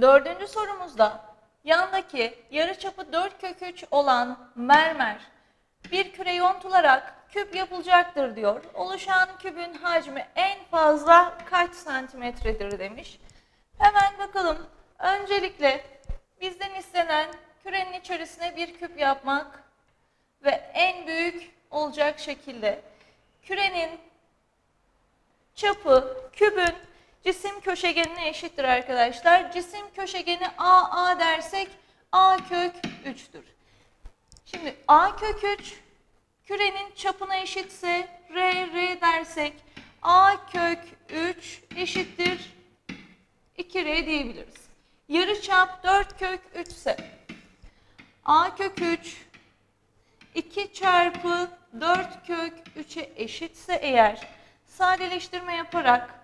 Dördüncü sorumuzda yandaki yarıçapı 4 kök 3 olan mermer bir küre yontularak küp yapılacaktır diyor. Oluşan kübün hacmi en fazla kaç santimetredir demiş. Hemen bakalım. Öncelikle bizden istenen kürenin içerisine bir küp yapmak ve en büyük olacak şekilde kürenin çapı kübün cisim köşegenine eşittir arkadaşlar. Cisim köşegeni AA dersek A kök 3'tür. Şimdi A kök 3 kürenin çapına eşitse R R dersek A kök 3 eşittir 2R diyebiliriz. Yarıçap 4 kök 3 ise A kök 3 2 çarpı 4 kök 3'e eşitse eğer sadeleştirme yaparak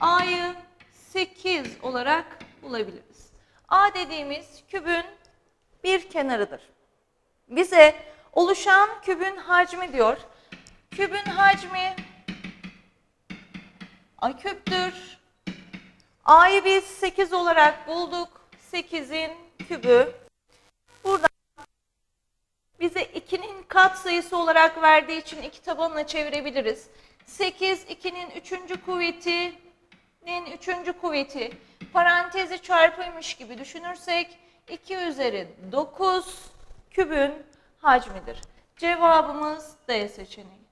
A'yı 8 olarak bulabiliriz. A dediğimiz kübün bir kenarıdır. Bize oluşan kübün hacmi diyor. Kübün hacmi A küptür. A'yı biz 8 olarak bulduk. 8'in kübü. Buradan bize 2'nin kat sayısı olarak verdiği için iki tabanına çevirebiliriz. 8, 2'nin 3. kuvvetinin 3. kuvveti parantezi çarpıymış gibi düşünürsek 2 üzeri 9 kübün hacmidir. Cevabımız D seçeneği.